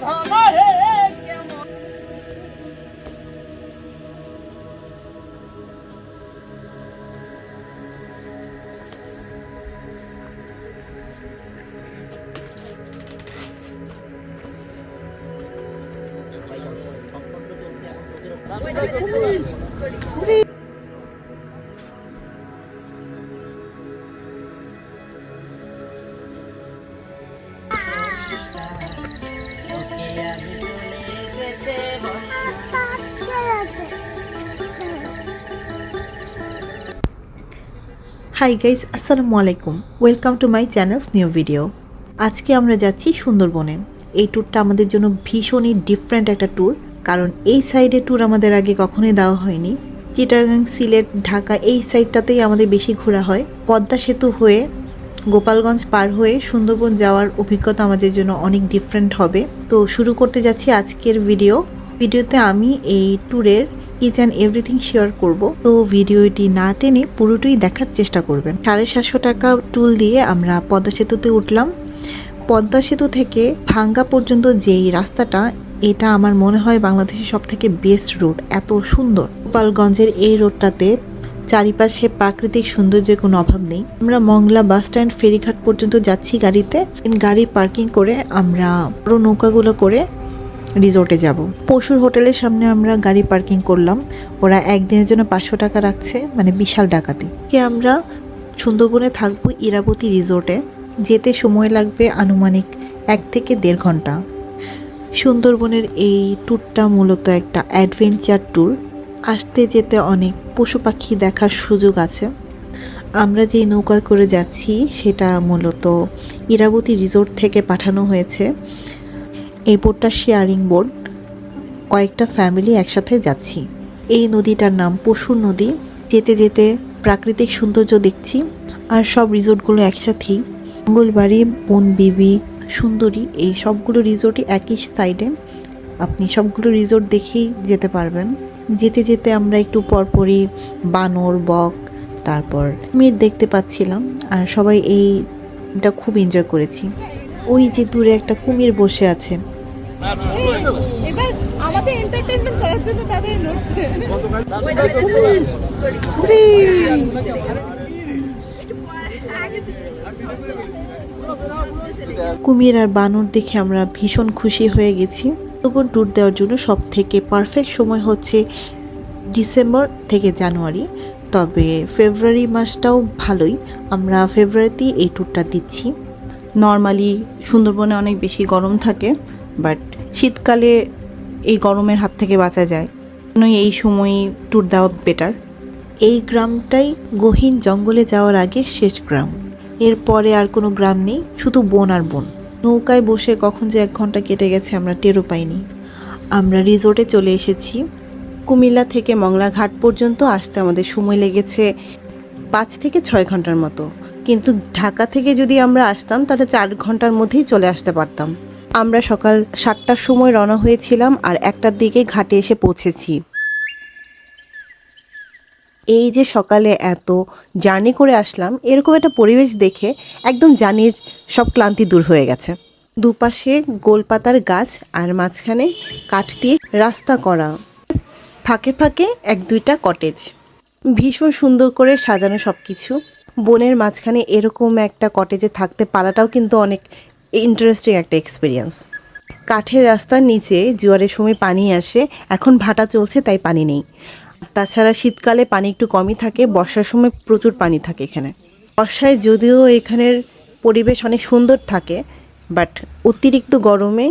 ধরে কেমন high guys আসসালামু আলাইকুম welcome to my channels new video আজকে আমরা যাচ্ছি সুন্দরবনে। এই ট্যুরটা আমাদের জন্য ভীষণই ডিফারেন্ট একটা ট্যুর কারণ এই সাইডে ট্যুর আমাদের আগে কখনোই দেওয়া হয়নি। চিটাগাং, সিলেট, ঢাকা এই সাইডটাতেই আমাদের বেশি ঘোরা হয়। পদ্মা সেতু হয়ে, গোপালগঞ্জ পার হয়ে সুন্দরবন যাওয়ার অভিজ্ঞতা আমাদের জন্য অনেক ডিফারেন্ট হবে। তো শুরু করতে যাচ্ছি আজকের ভিডিও ভিডিওতে আমি এই ট্যুরের ইচ অ্যান্ড এভরিথিং শেয়ার করব। তো ভিডিওটি না টেনে পুরোটাই দেখার চেষ্টা করবেন। সাড়ে সাতশো টাকা টুল দিয়ে আমরা পদ্মা সেতুতে উঠলাম। পদ্মা সেতু থেকে ভাঙ্গা পর্যন্ত যেই রাস্তাটা, এটা আমার মনে হয় বাংলাদেশের সব থেকে বেস্ট রোড এত সুন্দর। গোপালগঞ্জের এই রোডটাতে চারিপাশে প্রাকৃতিক সৌন্দর্যের কোনো অভাব নেই। আমরা মংলা বাস স্ট্যান্ড ফেরিঘাট পর্যন্ত যাচ্ছি গাড়িতে। গাড়ি পার্কিং করে আমরা পুরো নৌকাগুলো করে রিসোর্টে যাব। পশুর হোটেলের সামনে আমরা গাড়ি পার্কিং করলাম। ওরা একদিনের জন্য পাঁচশো টাকা রাখছে মানে বিশাল ডাকাতি। কি আমরা সুন্দরবনে থাকব ইরাবতী রিসোর্টে। যেতে সময় লাগবে আনুমানিক এক থেকে দেড় ঘণ্টা। সুন্দরবনের এই ট্যুরটা মূলত একটা অ্যাডভেঞ্চার ট্যুর। আসতে যেতে অনেক পশু পাখি দেখার সুযোগ আছে। আমরা যে নৌকায় করে যাচ্ছি, সেটা মূলত ইরাবতী রিসোর্ট থেকে পাঠানো হয়েছে। এই বোটটা শেয়ারিং বোট কয়েকটা ফ্যামিলি একসাথে যাচ্ছি। এই নদীটার নাম পশুর নদী। যেতে যেতে প্রাকৃতিক সৌন্দর্য দেখছি আর সব রিসোর্টগুলো একসাথেই। মঙ্গলবাড়ি বন বিবি সুন্দরী, এই সবগুলো রিসোর্টই একই সাইডে আপনি সবগুলো রিসোর্ট দেখেই যেতে পারবেন। যেতে যেতে আমরা একটু পরপরই বানর, বক, তারপর মির দেখতে পাচ্ছিলাম আর সবাই এইটা খুব এনজয় করেছি। ওই যে দূরে একটা কুমির বসে আছে। এবার আমাদের এন্টারটেইনমেন্ট করার জন্য তাদের নড়ছে। কুমির আর বানর দেখে আমরা ভীষণ খুশি হয়ে গেছি। তবুন ট্যুর দেওয়ার জন্য সব থেকে পারফেক্ট সময় হচ্ছে ডিসেম্বর থেকে জানুয়ারি। তবে ফেব্রুয়ারি মাসটাও ভালোই। আমরা ফেব্রুয়ারিতেই এই ট্যুরটা দিচ্ছি। নর্মালি সুন্দরবনে অনেক বেশি গরম থাকে বাট শীতকালে এই গরমের হাত থেকে বাঁচা যায়। এই সময়ই ট্যুর দেওয়া বেটার এই গ্রামটাই গহীন জঙ্গলে যাওয়ার আগে শেষ গ্রাম। এরপরে আর কোনো গ্রাম নেই, শুধু বন আর বন। নৌকায় বসে কখন যে এক ঘণ্টা কেটে গেছে আমরা টেরও পাইনি। আমরা রিসোর্টে চলে এসেছি। কুমিল্লা থেকে মংলা ঘাট পর্যন্ত আসতে আমাদের সময় লেগেছে পাঁচ থেকে ছয় ঘণ্টার মতো। কিন্তু ঢাকা থেকে যদি আমরা আসতাম, তাহলে চার ঘণ্টার মধ্যেই চলে আসতে পারতাম। আমরা সকাল সাতটার সময় রওনা হয়েছিলাম আর একটার দিকে ঘাটে এসে পৌঁছেছি। এই যে সকালে এত জার্নি করে আসলাম, এরকম একটা পরিবেশ দেখে একদম জার্নির সব ক্লান্তি দূর হয়ে গেছে। দুপাশে গোলপাতার গাছ আর মাঝখানে কাঠ দিয়ে রাস্তা করা। ফাঁকে ফাঁকে এক দুইটা কটেজ। ভীষণ সুন্দর করে সাজানো সব কিছু বনের মাঝখানে এরকম একটা কটেজে থাকতে পারাটাও কিন্তু অনেক ইন্টারেস্টিং একটা এক্সপিরিয়েন্স। কাঠের রাস্তার নিচে জোয়ারের সময় পানি আসে, এখন ভাটা চলছে, তাই পানি নেই। তাছাড়া শীতকালে পানি একটু কমই থাকে, বর্ষার সময় প্রচুর পানি থাকে এখানে। বর্ষায় যদিও এখানের পরিবেশ অনেক সুন্দর থাকে, বাট অতিরিক্ত গরমে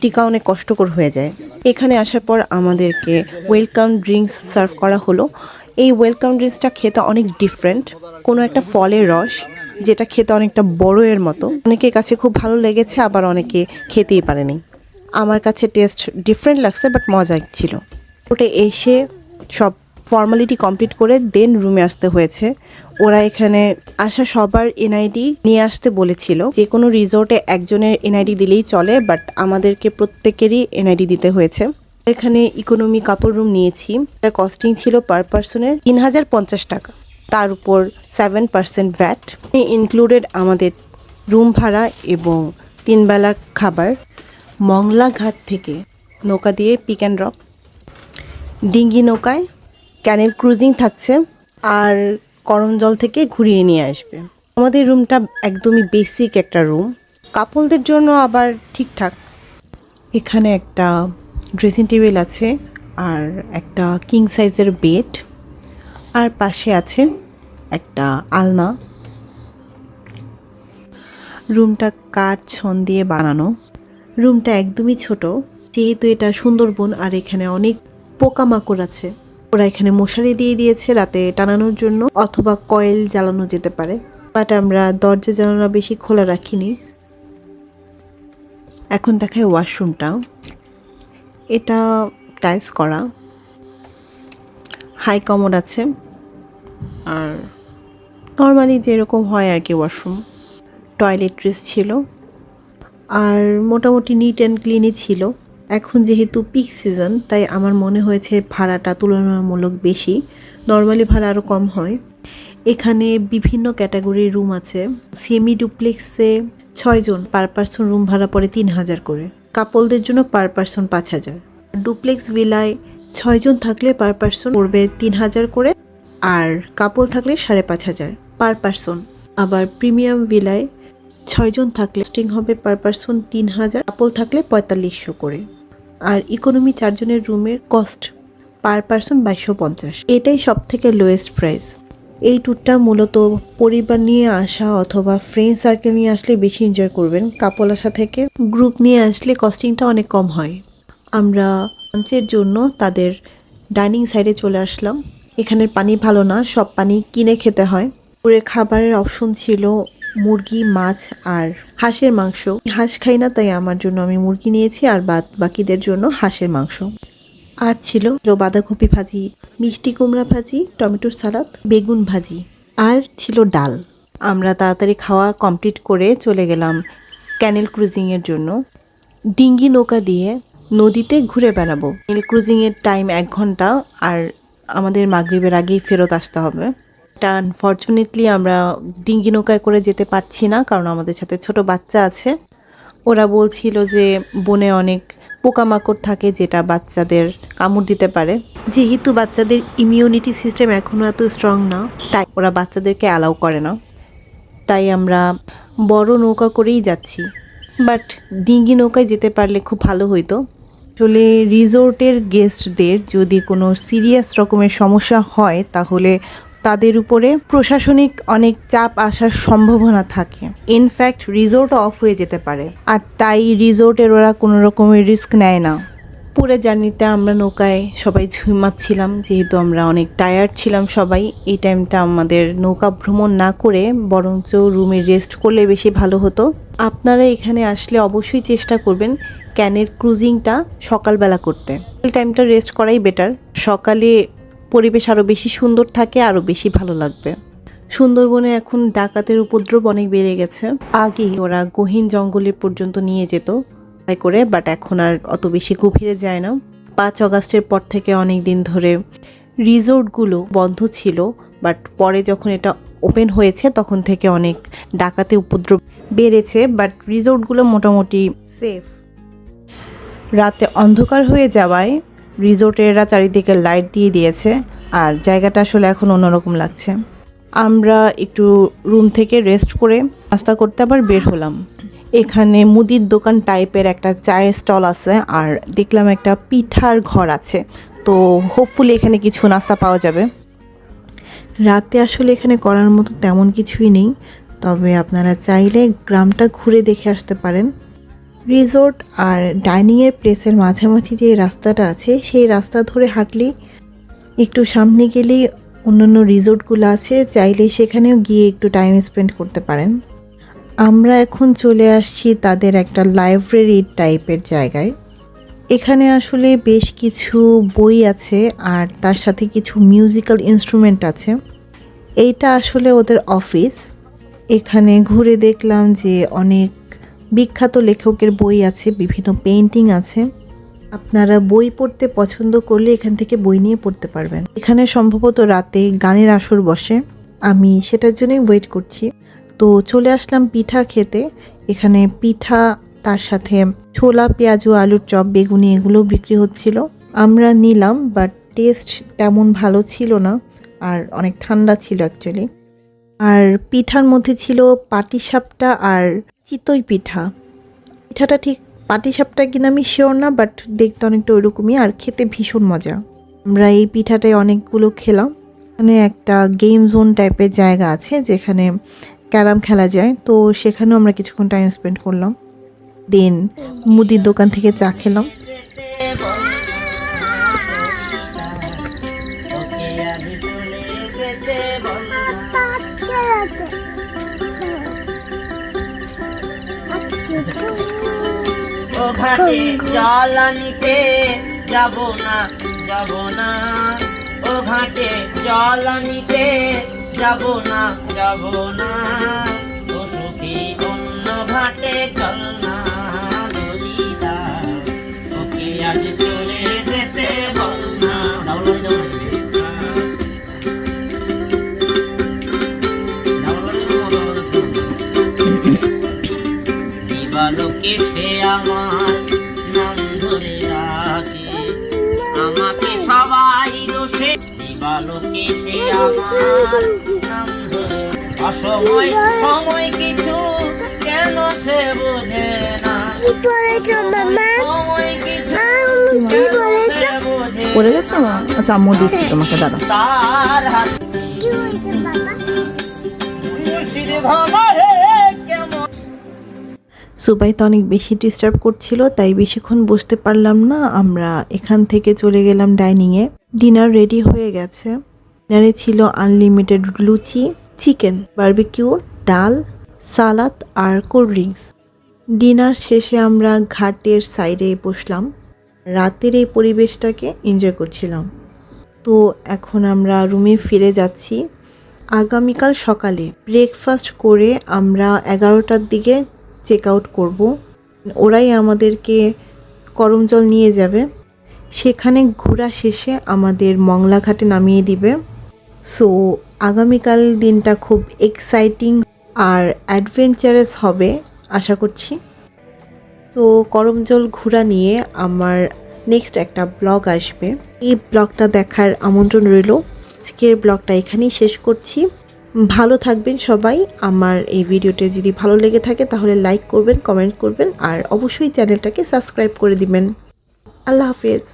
টিকা অনেক কষ্টকর হয়ে যায়। এখানে আসার পর আমাদেরকে ওয়েলকাম ড্রিঙ্কস সার্ভ করা হলো। এই ওয়েলকাম ড্রিঙ্কসটা খেতে অনেক ডিফারেন্ট কোনো একটা ফলের রস যেটা খেতে অনেকটা বড়য়ের মতো। অনেকের কাছে খুব ভালো লেগেছে, আবার অনেকে খেতেই পারেনি। আমার কাছে টেস্ট ডিফারেন্ট লাগছে বাট মজা ছিল। ওটা এসে সব ফর্মালিটি কমপ্লিট করে দেন রুমে আসতে হয়েছে। ওরা এখানে আসা সবার এনআইডি নিয়ে আসতে বলেছিল। যে কোনো রিসোর্টে একজনের এনআইডি দিলেই চলে বাট আমাদেরকে প্রত্যেকেরই এনআইডি দিতে হয়েছে। এখানে ইকোনমি কাপড় রুম নিয়েছি। এটার কস্টিং ছিল পার পার্সনের তিন হাজার পঞ্চাশ টাকা। তার উপর সেভেন পার্সেন্ট ভ্যাট ইনক্লুডেড আমাদের রুম ভাড়া এবং তিনবেলা খাবার। মংলা ঘাট থেকে নৌকা দিয়ে পিক অ্যান্ড ড্রপ ডিঙ্গি নৌকায় ক্যানেল ক্রুজিং থাকছে আর করম জল থেকে ঘুরিয়ে নিয়ে আসবে। আমাদের রুমটা একদমই বেসিক একটা রুম কাপলদের জন্য আবার ঠিকঠাক। এখানে একটা ড্রেসিং টেবিল আছে আর একটা কিং সাইজের বেড আর পাশে আছে একটা আলনা। রুমটা কাঠ ছন দিয়ে বানানো। রুমটা একদমই ছোট, যেহেতু এটা সুন্দরবন আর এখানে অনেক পোকামাকড় আছে। ওরা এখানে মশারি দিয়ে দিয়েছে রাতে টানানোর জন্য, অথবা কয়েল জ্বালানো যেতে পারে। বাট আমরা দরজা জানালা বেশি খোলা রাখিনি। এখন দেখায় ওয়াশরুমটা। এটা টাইলস করা। হাই কমোড আছে। আর নর্মালি যেরকম হয় আর কি ওয়াশরুম। টয়লেট্রিস ছিল। আর মোটামুটি নিট অ্যান্ড ক্লিনই ছিল। এখন যেহেতু পিক সিজন তাই আমার মনে হয়েছে ভাড়াটা তুলনামূলক বেশি। নর্মালি ভাড়া আরও কম হয়। এখানে বিভিন্ন ক্যাটাগরির রুম আছে। সেমি ডুপ্লেক্সে ছয়জন পার পার্সন রুম ভাড়া পড়ে তিন হাজার করে। কাপলদের জন্য পার পার্সন পাঁচ হাজার। ডুপ্লেক্স ভিলায় ছয়জন থাকলে পার পার্সন পড়বে তিন হাজার করে, আর কাপল থাকলে সাড়ে পাঁচ হাজার পার পার্সন। আবার প্রিমিয়াম ভিলায় ছয়জন থাকলে স্টিং হবে পার পার্সন তিন হাজার, কাপল থাকলে পঁয়তাল্লিশশো করে। আর ইকোনমি চারজনের রুমের কস্ট পার পার্সন বাইশশো পঞ্চাশ। এটাই সব থেকে লোয়েস্ট প্রাইস এই ট্যুরটা মূলত পরিবার নিয়ে আসা অথবা ফ্রেন্ড সার্কেল নিয়ে আসলে বেশি এনজয় করবেন। কাপল আসা থেকে গ্রুপ নিয়ে আসলে কস্টিংটা অনেক কম হয়। আমরা লাঞ্চের জন্য তাদের ডাইনিং সাইডে চলে আসলাম। এখানের পানি ভালো না, সব পানি কিনে খেতে হয়। পুরে খাবারের অপশন ছিল মুরগি, মাছ আর হাঁসের মাংস। হাঁস খাই না, তাই আমার জন্য আমি মুরগি নিয়েছি আর বাদ বাকিদের জন্য হাঁসের মাংস। আর ছিল বাঁধাকপি ভাজি, মিষ্টি কুমড়া ভাজি টমেটোর সালাদ, বেগুন ভাজি আর ছিল ডাল। আমরা তাড়াতাড়ি খাওয়া কমপ্লিট করে চলে গেলাম ক্যানেল ক্রুজিংয়ের জন্য। ডিঙ্গি নৌকা দিয়ে নদীতে ঘুরে বেড়াবো। ক্যানেল ক্রুজিংয়ের টাইম এক ঘণ্টা আর আমাদের মাগরিবের আগেই ফেরত আসতে হবে। এটা আনফর্চুনেটলি আমরা ডিঙ্গি নৌকায় করে যেতে পারছি না, কারণ আমাদের সাথে ছোট বাচ্চা আছে। ওরা বলছিল যে বনে অনেক পোকামাকড় থাকে যেটা বাচ্চাদের কামড় দিতে পারে। যেহেতু বাচ্চাদের ইমিউনিটি সিস্টেম এখনও এত স্ট্রং না, তাই ওরা বাচ্চাদেরকে অ্যালাউ করে না। তাই আমরা বড় নৌকা করেই যাচ্ছি। বাট ডিঙ্গি নৌকায় যেতে পারলে খুব ভালো হইতো। আসলে রিসোর্টের গেস্টদের যদি কোনো সিরিয়াস রকমের সমস্যা হয়, তাহলে তাদের উপরে প্রশাসনিক অনেক চাপ আসার সম্ভাবনা থাকে। ইনফ্যাক্ট রিসোর্ট অফ হয়ে যেতে পারে। আর তাই রিসোর্টের ওরা কোনো রকমের রিস্ক নেয় না। পুরো জার্নিতে আমরা নৌকায় সবাই ঝুমাচ্ছিলাম যেহেতু আমরা অনেক টায়ার্ড ছিলাম সবাই। এই টাইমটা আমাদের নৌকা ভ্রমণ না করে বরঞ্চ রুমে রেস্ট করলে বেশি ভালো হতো। আপনারা এখানে আসলে অবশ্যই চেষ্টা করবেন ক্যানের ক্রুজিংটা সকালবেলা করতে। টাইমটা রেস্ট করাই বেটার সকালে পরিবেশ আরও বেশি সুন্দর থাকে আরও বেশি ভালো লাগবে। সুন্দরবনে এখন ডাকাতের উপদ্রব অনেক বেড়ে গেছে। আগে ওরা গহীন জঙ্গলে পর্যন্ত নিয়ে যেত। করে বাট এখন আর অত বেশি গভীরে যায় না। পাঁচ অগাস্টের পর থেকে অনেক দিন ধরে রিসোর্টগুলো বন্ধ ছিল বাট পরে যখন এটা ওপেন হয়েছে, তখন থেকে অনেক ডাকাতে উপদ্রব বেড়েছে বাট রিসোর্টগুলো মোটামুটি সেফ রাতে অন্ধকার হয়ে যাওয়ায় রিসোর্টেরা চারিদিকে লাইট দিয়ে দিয়েছে, আর জায়গাটা আসলে এখন অন্যরকম লাগছে। আমরা একটু রুম থেকে রেস্ট করে, নাস্তা করতে আবার বের হলাম। এখানে মুদির দোকান টাইপের একটা চায়ের স্টল আছে, আর দেখলাম একটা পিঠার ঘর আছে। তো হোপফুলি এখানে কিছু নাস্তা পাওয়া যাবে। রাতে আসলে এখানে করার মতো তেমন কিছুই নেই, তবে আপনারা চাইলে গ্রামটা ঘুরে দেখে আসতে পারেন। রিসোর্ট আর ডাইনিংয়ের প্লেসের মাঝামাঝি যে রাস্তাটা আছে, সেই রাস্তা ধরে হাঁটলেই একটু সামনে গেলেই অন্যান্য রিসোর্টগুলো আছে, চাইলে সেখানেও গিয়ে একটু টাইম স্পেন্ড করতে পারেন। আমরা এখন চলে আসছি তাদের একটা লাইব্রেরি টাইপের জায়গায়। এখানে আসলে বেশ কিছু বই আছে আর তার সাথে কিছু মিউজিক্যাল ইনস্ট্রুমেন্ট আছে। এইটা আসলে ওদের অফিস এখানে ঘুরে দেখলাম যে অনেক বিখ্যাত লেখকের বই আছে, বিভিন্ন পেন্টিং আছে। আপনারা বই পড়তে পছন্দ করলে এখান থেকে বই নিয়ে পড়তে পারবেন। এখানে সম্ভবত রাতে গানের আসর বসে। আমি সেটার জন্যই ওয়েট করছি। তো চলে আসলাম পিঠা খেতে। এখানে পিঠা, তার সাথে ছোলা, পেঁয়াজু, আলুর চপ, বেগুনি এগুলো বিক্রি হচ্ছিল। আমরা নিলাম বাট টেস্ট তেমন ভালো ছিল না, আর অনেক ঠান্ডা ছিল অ্যাকচুয়ালি আর পিঠার মধ্যে ছিল পাটিসাপটা আর চিতই পিঠা। পিঠাটা ঠিক পাটিসাপটা কিনা আমি শিওর না বাট দেখতে অনেকটা ওইরকমই, আর খেতে ভীষণ মজা। আমরা এই পিঠাটায় অনেকগুলো খেলাম। এখানে একটা গেম জোন টাইপের জায়গা আছে, যেখানে ক্যারাম খেলা যায়, তো সেখানেও আমরা কিছুক্ষণ টাইম স্পেন্ড করলাম। দেন মুদির দোকান থেকে চা খেলাম। জল যাব না যাব না। ও ঘাটে জল আনিতে যাব না যাব না সুখী অন্য ললিতা ওকে আজ চলে যেতে বল না দিবালোকে সে আমার আমার অসময় সময় কিছু কেন সে বোঝে না? সময় কিছু কেন সে বোঝে পড়ে গেছো? আচ্ছা আম্মু দিচ্ছি তোমাকে তার হাতে কেমন? সুবাই তো অনেক বেশি ডিস্টার্ব করছিল তাই বেশিক্ষণ বসতে পারলাম না। আমরা এখান থেকে চলে গেলাম ডাইনিংয়ে ডিনার রেডি হয়ে গেছে। ডিনারে ছিল আনলিমিটেড লুচি চিকেন বারবিকিউ ডাল, সালাদ আর কোল্ড ড্রিঙ্কস ডিনার শেষে আমরা ঘাটের সাইডে বসলাম। রাতের এই পরিবেশটাকে এনজয় করছিলাম। তো এখন আমরা রুমে ফিরে যাচ্ছি। আগামীকাল সকালে ব্রেকফাস্ট করে আমরা এগারোটার দিকে চেক আউট করব। ওরাই আমাদেরকে করম জল নিয়ে যাবে। সেখানে ঘোরা শেষে আমাদের মংলাঘাটে নামিয়ে দিবে। সো আগামীকাল দিনটা খুব এক্সাইটিং আর অ্যাডভেঞ্চারাস হবে, আশা করছি। তো করমজল ঘোরা নিয়ে আমার নেক্সট একটা ব্লগ আসবে। এই ব্লগটা দেখার আমন্ত্রণ রইল। আজকের ব্লগটা এখানেই শেষ করছি। ভালো থাকবেন সবাই। আমার এই ভিডিওটা যদি ভালো লেগে থাকে তাহলে লাইক করবেন কমেন্ট করবেন আর অবশ্যই চ্যানেলটাকে সাবস্ক্রাইব করে দিবেন। আল্লাহ হাফেজ।